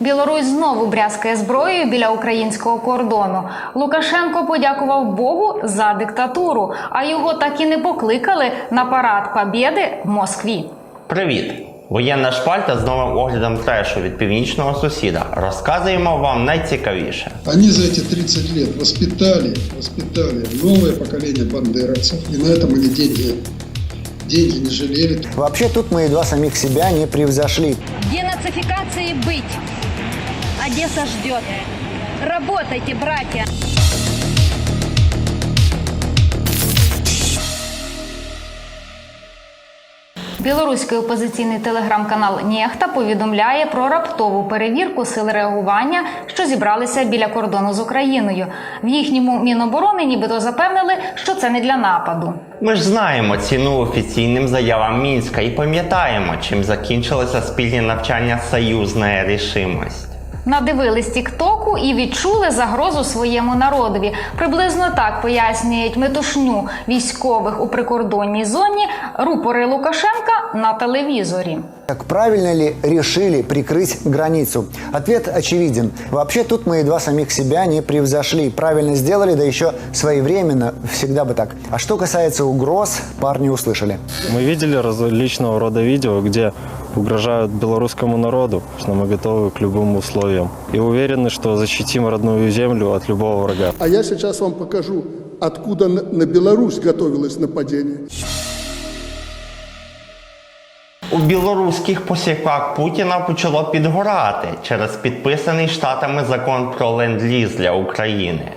Білорусь знову брязкає зброєю біля українського кордону. Лукашенко подякував Богу за диктатуру, а його так і не покликали на парад Побєди в Москві. Привіт! Воєнна шпальта з новим оглядом трешу від північного сусіда. Розказуємо вам найцікавіше. Они за эти 30 лет воспитали, воспитали новое поколение бандеровцев. И на этом они деньги, деньги не жалели. Вообще тут мы едва самих себя не превзошли. Денацификации быть. Одесса ждет. Работайте, братья. Білоруський опозиційний телеграм-канал Нєхта повідомляє про раптову перевірку сил реагування, що зібралися біля кордону з Україною. В їхньому міноборони нібито запевнили, що це не для нападу. Ми ж знаємо ціну офіційним заявам Мінська і пам'ятаємо, чим закінчилося спільні навчання Союзна рішимость. Надивились Тіктоку і відчули загрозу своєму народові. Приблизно так пояснюють метушню військових у прикордонній зоні рупори Лукашенка на телевізорі. Так правильно ли решили прикрыть границу? Ответ очевиден. Вообще тут мы едва самих себя не превзошли. Правильно сделали, да еще своевременно, всегда бы так. А что касается угроз, парни услышали. Мы видели различного рода видео, где угрожают белорусскому народу, что мы готовы к любым условиям. И уверены, что защитим родную землю от любого врага. А я сейчас вам покажу, откуда на на Беларусь готовилось нападение. У білоруських посіпак Путіна почало підгорати через підписаний штатами закон про ленд-ліз для України.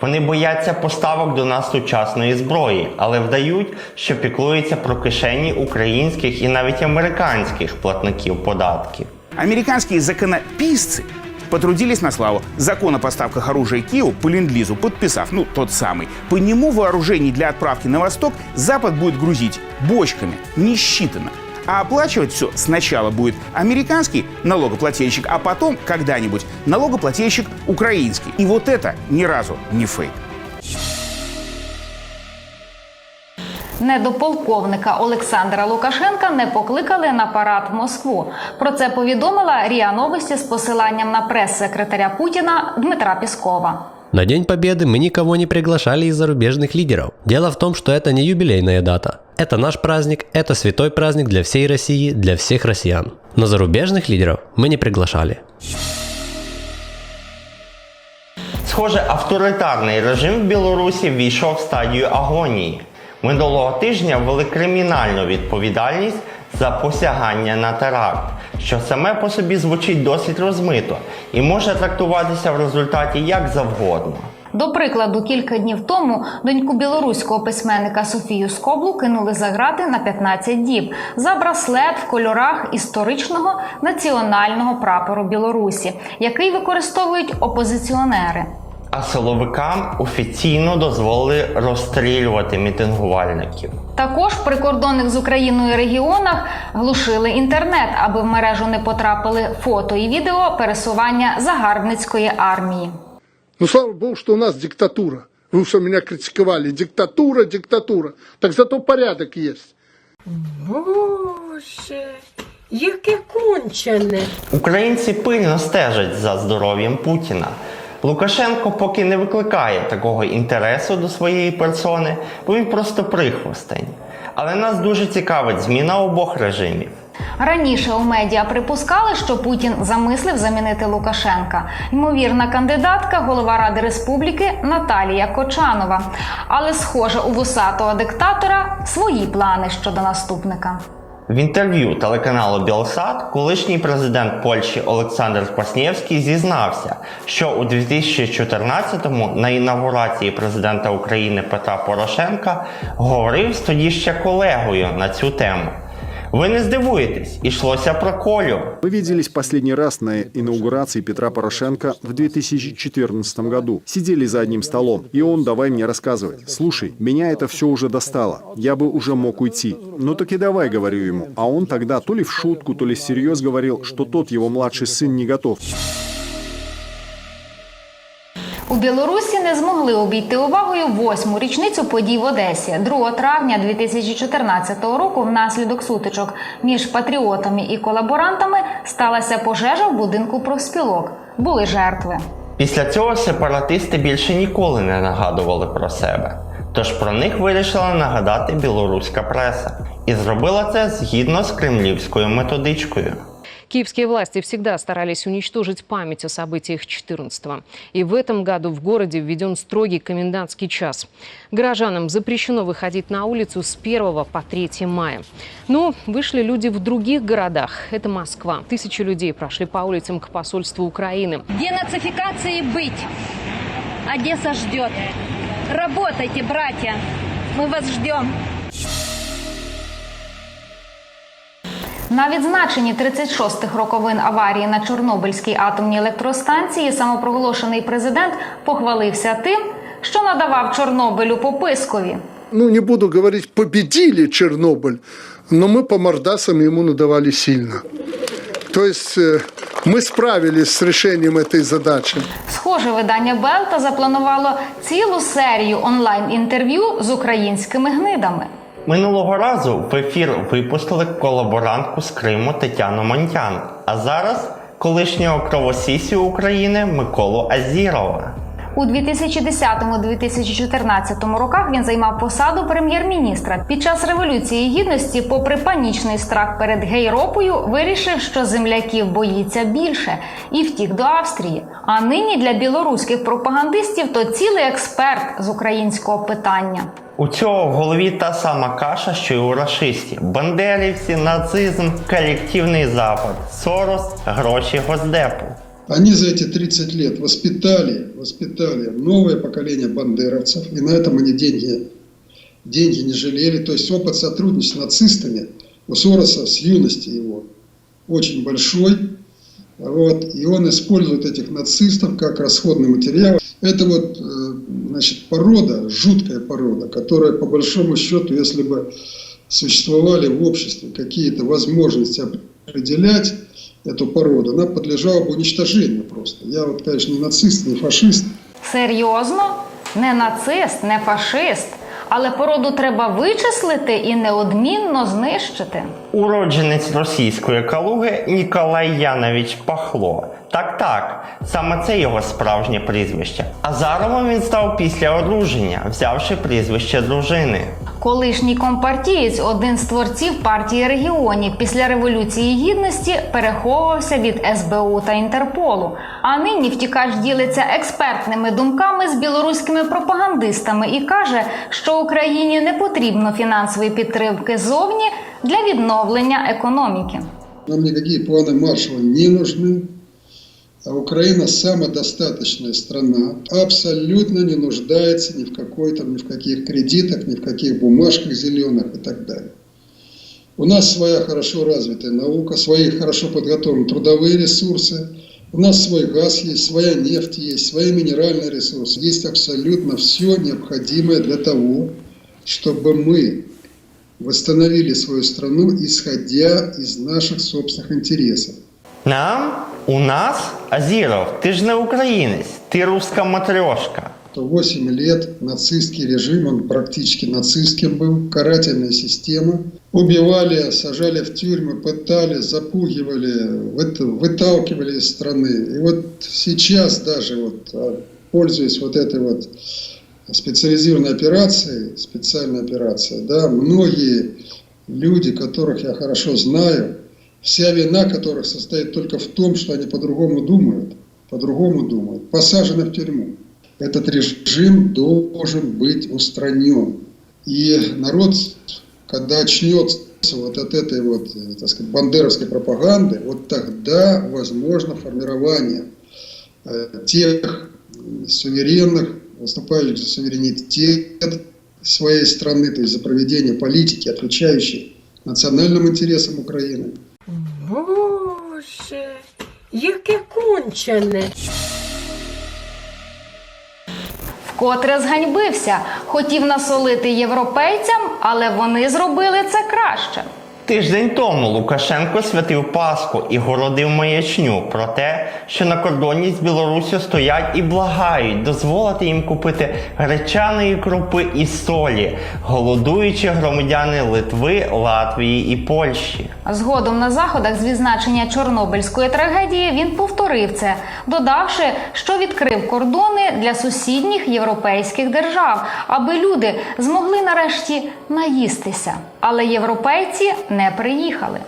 Вони бояться поставок до нас сучасної зброї, але вдають, що піклуються про кишені українських і навіть американських платників податків. Американские законописцы потрудились на славу. Закон о поставках оружия Киеву по ленд-лизу ну, тот самый. По нему вооружений для отправки на восток Запад будет грузить бочками, не считано. А оплачивать все сначала будет американский налогоплательщик, а потом когда-нибудь налогоплательщик украинский. И вот это ни разу не фейк. Недополковника Олександра Лукашенка не покликали на парад в Москву. Про це повідомила Ріа Новості з посиланням на прес-секретаря Путіна Дмитра Піскова. На День Победы мы никого не приглашали из зарубежных лидеров. Дело в том, что это не юбилейная дата. Это наш праздник, это святой праздник для всей России, для всех россиян. Но зарубежных лидеров мы не приглашали. Схоже, авторитарний режим в Білорусі ввійшов в стадію агонії. Минулого тижня ввели кримінальну відповідальність за посягання на теракт, що саме по собі звучить досить розмито і може трактуватися в результаті як завгодно. До прикладу, кілька днів тому доньку білоруського письменника Софію Скоблу кинули за грати на 15 діб за браслет в кольорах історичного національного прапору Білорусі, який використовують опозиціонери. А силовикам офіційно дозволили розстрілювати мітингувальників. Також в прикордонних з Україною регіонах глушили інтернет, аби в мережу не потрапили фото і відео пересування загарбницької армії. Ну, слава богу, что у нас диктатура. Вы уж меня критиковали. Диктатура, диктатура. Так зато порядок есть. Боже, яке кончене. Українці пильно стежать за здоров'ям Путіна. Лукашенко поки не викликає такого інтересу до своєї персони, бо він просто прихвостень. Але нас дуже цікавить зміна обох режимів. Раніше у медіа припускали, що Путін замислив замінити Лукашенка. Ймовірна кандидатка, голова Ради Республіки Наталія Кочанова. Але, схоже, у вусатого диктатора свої плани щодо наступника. В інтерв'ю телеканалу Білсат колишній президент Польщі Олександр Скваснєвський зізнався, що у 2014-му на інаугурації президента України Петра Порошенка говорив з тоді ще колегою на цю тему. Ви не здивуєтесь, ішлося про Колю. Мы виделись последний раз на инаугурации Петра Порошенко в 2014 году. Сидели за одним столом, и он давай мне рассказывать. Слушай, меня это все уже достало. Я бы уже мог уйти. Ну так и давай, говорю ему. А он тогда то ли в шутку, то ли всерьез говорил, что тот его младший сын не готов. У Білорусі не змогли обійти увагою восьму річницю подій в Одесі. 2 травня 2014 року внаслідок сутичок між патріотами і колаборантами сталася пожежа в будинку профспілок. Були жертви. Після цього сепаратисти більше ніколи не нагадували про себе. Тож про них вирішила нагадати білоруська преса. І зробила це згідно з кремлівською методичкою. Киевские власти всегда старались уничтожить память о событиях 14-го. И в этом году в городе введен строгий комендантский час. Горожанам запрещено выходить на улицу с 1 по 3 мая. Но вышли люди в других городах. Это Москва. Тысячи людей прошли по улицам к посольству Украины. Денацификации быть. Одесса ждет. Работайте, братья. Мы вас ждем. На відзначенні 36-х роковин аварії на Чорнобильській атомній електростанції самопроголошений президент похвалився тим, що надавав Чорнобилю попискові. Ну, не буду говорить, победили Чернобыль, но мы по мордасам ему надавали сильно. То есть э, мы справились с решением этой задачи. Схоже, видання Белта запланувало цілу серію онлайн-інтерв'ю з українськими гнидами. Минулого разу в ефір випустили колаборантку з Криму Тетяну Монтян, а зараз колишнього кровосісю України Миколу Азірова. У 2010-2014 роках він займав посаду прем'єр-міністра. Під час революції гідності, попри панічний страх перед гейропою, вирішив, що земляків боїться більше, і втік до Австрії. А нині для білоруських пропагандистів то цілий експерт з українського питання. У цього в голові та сама каша, що й у рашистів. Бандерівці, нацизм, колективний запад, Сорос, гроші Госдепу. Они за эти 30 лет воспитали, воспитали новое поколение бандеровцев, и на этом они деньги, деньги не жалели. То есть опыт сотрудничества с нацистами у Сороса с юности его очень большой. Вот, и он использует этих нацистов как расходный материал. Это вот, э, значит, порода, жуткая порода, которая по большому счету, если бы существовали в обществе какие-то возможности определять эту породу, она подлежала бы уничтожению просто. Я вот, конечно, не нацист, не фашист, Серйозно? Не нацист, не фашист. Але породу треба вичислити і неодмінно знищити. Уродженець російської калуги Ніколай Янович Пахло. Так, так, саме це його справжнє прізвище. Азаровим він став після одруження, взявши прізвище дружини. Колишній компартієць, один з творців партії регіонів, після революції гідності переховувався від СБУ та Інтерполу. А нині втікач ділиться експертними думками з білоруськими пропагандистами і каже, що Україні не потрібно фінансової підтримки зовні для відновлення економіки. Нам никакие планы Маршалла не нужны. А Украина самодостаточная страна, абсолютно не нуждается ни в какой там, ни в каких кредитах, ни в каких бумажках зеленых и так далее. У нас своя хорошо развитая наука, свои хорошо подготовленные трудовые ресурсы, у нас свой газ есть, своя нефть есть, свои минеральные ресурсы. Есть абсолютно все необходимое для того, чтобы мы восстановили свою страну, исходя из наших собственных интересов. Нам? У нас? Азіров, ти ж не українець, ти руська матрьошка. то 8 лет нацистский режим, он практически нацистским был, карательная система. Убивали, сажали в тюрьмы, пытали, запугивали, выт- выталкивали из страны. И вот сейчас даже, вот, а, пользуясь вот этой вот специализированной операцией, специальной операцией, да, многие люди, которых я хорошо знаю, вся вина которых состоит только в том, что они по-другому думают, по-другому думают, посажены в тюрьму. Этот режим должен быть устранен. И народ, когда очнется вот от этой вот, э, так сказать, бандеровской пропаганды, вот тогда возможно формирование э, тех суверенных, выступающих за суверенитет своей страны, то есть за проведение политики, отвечающей национальным интересам Украины. Боже, яке кончене. Вкотре зганьбився, хотів насолити європейцям, але вони зробили це краще. Тиждень тому Лукашенко святив Пасху і городив маячню про те, що на кордоні з Білоруссю стоять і благають дозволити їм купити гречаної крупи і солі, голодуючи громадяни Литви, Латвії і Польщі. Згодом на заходах з відзначення Чорнобильської трагедії він повторив це, додавши, що відкрив кордони для сусідніх європейських держав, аби люди змогли нарешті наїстися. Але європейці не приїхали.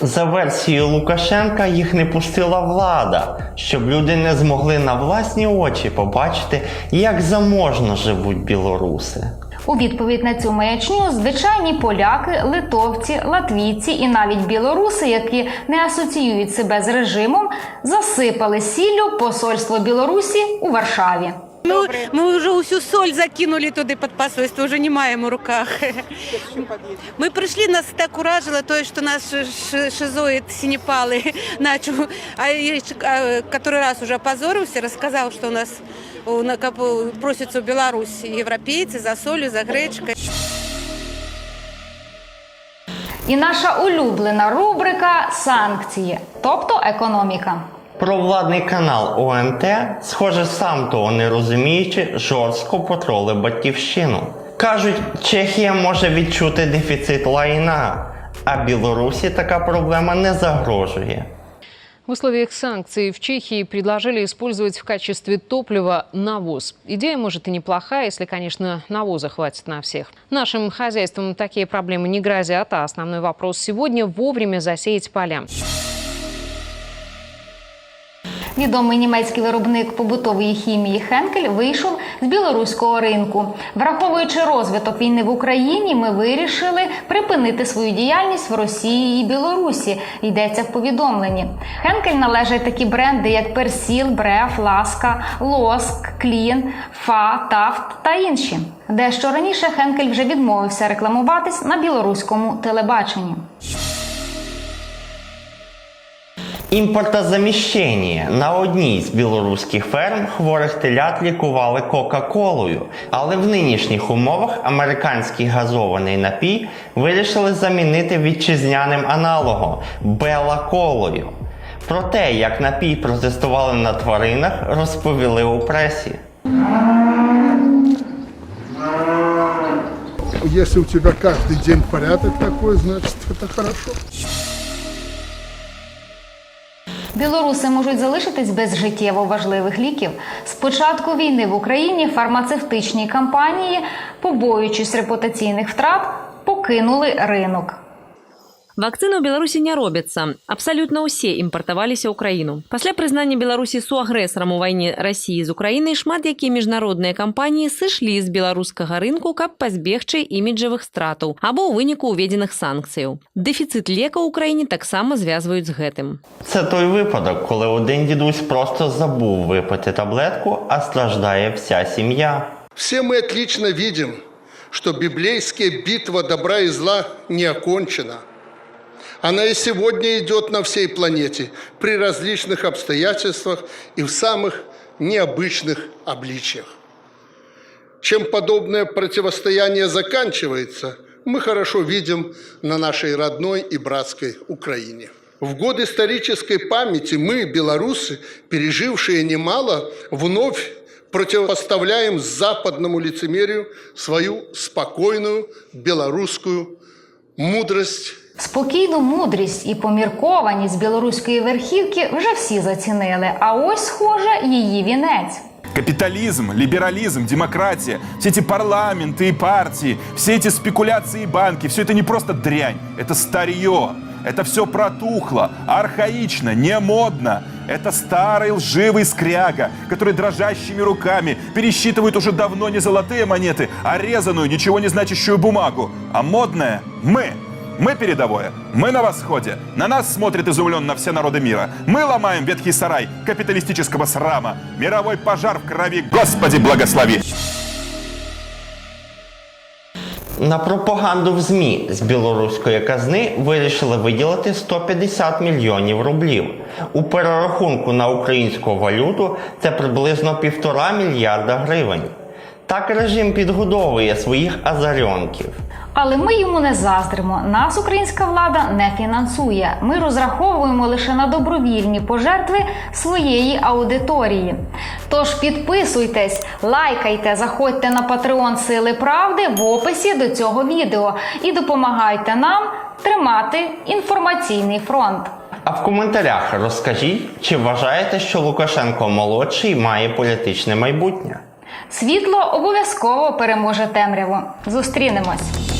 За версією Лукашенка, їх не пустила влада, щоб люди не змогли на власні очі побачити, як заможно живуть білоруси. У відповідь на цю маячню звичайні поляки, литовці, латвійці і навіть білоруси, які не асоціюють себе з режимом, засипали сіллю посольство Білорусі у Варшаві. Ну, ми вже усю соль закинули туди під посольство, вже не маємо в руках. Ми прийшли, нас так уражило, то, що наш ш- шизоїд Сініпали начал, а, я который раз уже опозорився, розказав, що у нас у, просяться в Білорусь європейці за солью, за гречкою. І наша улюблена рубрика санкції, тобто економіка. Провладний канал ОНТ, схоже, сам того не розуміючи, жорстко потролив батьківщину. Кажуть, Чехія може відчути дефіцит лайна, а Білорусі така проблема не загрожує. В условиях санкций в Чехии предложили использовать в качестве топлива навоз. Идея, может, и неплохая, если, конечно, навоза хватит на всех. Нашим хозяйствам такие проблемы не грозят, а основной вопрос сегодня – вовремя засеять поля. Відомий німецький виробник побутової хімії Хенкель вийшов з білоруського ринку. Враховуючи розвиток війни в Україні, ми вирішили припинити свою діяльність в Росії і Білорусі. Йдеться в повідомленні. Хенкель належать такі бренди, як Персіл, Бреф, Ласка, Лоск, Клін, Фа, Тафт та інші. Дещо раніше Хенкель вже відмовився рекламуватись на білоруському телебаченні. Імпортозаміщення на одній з білоруських ферм хворих телят лікували Кока-Колою, але в нинішніх умовах американський газований напій вирішили замінити вітчизняним аналогом Бела-Колою. Про те, як напій протестували на тваринах, розповіли у пресі. Если у тебя каждый день порядок такой, значит это хорошо. Білоруси можуть залишитись без життєво важливих ліків. З початку війни в Україні фармацевтичні компанії, побоюючись репутаційних втрат, покинули ринок. Вакцыны ў Беларусі не робяцца. Абсалютна ўсе імпартаваліся ў краіну. Пасля прызнання Беларусі суагрэсарам у вайне рассіі з Украінай шмат якія міжнародныя кампаніі сышлі з беларускага рынку, каб пазбегчы іміджавых стратаў або ў выніку ўведзеных санкцыяў. Дэфіцыт лекаў у краіне таксама звязваюць з гэтым. Це той випадок, коли один дідусь просто забув випити таблетку, а страждає вся сім'я. Все мы отлично видим, что библейская битва добра и зла не окончена. Она и сегодня идет на всей планете при различных обстоятельствах и в самых необычных обличиях. Чем подобное противостояние заканчивается, мы хорошо видим на нашей родной и братской Украине. В год исторической памяти мы, белорусы, пережившие немало, вновь противопоставляем западному лицемерию свою спокойную белорусскую мудрость Спокійну мудрість і поміркованість білоруської верхівки вже всі зацінили. А ось, схоже, її вінець. Капитализм, либерализм, демократия, все эти парламенты и партии, все эти спекуляции и банки, все это не просто дрянь, это старье. Это все протухло, архаично, не модно. Это старый лживый скряга, который дрожащими руками пересчитывает уже давно не золотые монеты, а резаную, ничего не значащую бумагу. А модное – мы. Мы передовое, мы на восходе. На нас смотрят изумленно все народы мира. Мы ломаем ветхий сарай капиталистического срама. Мировой пожар в крови, Господи, благослови! На пропаганду в ЗМІ з білоруської казни вирішили виділити 150 мільйонів рублів. У перерахунку на українську валюту це приблизно півтора мільярда гривень. Так режим підгодовує своїх азарьонків. Але ми йому не заздримо. Нас українська влада не фінансує. Ми розраховуємо лише на добровільні пожертви своєї аудиторії. Тож підписуйтесь, лайкайте, заходьте на Patreon Сили Правди в описі до цього відео і допомагайте нам тримати інформаційний фронт. А в коментарях розкажіть, чи вважаєте, що Лукашенко молодший має політичне майбутнє? Світло обов'язково переможе темряву. Зустрінемось!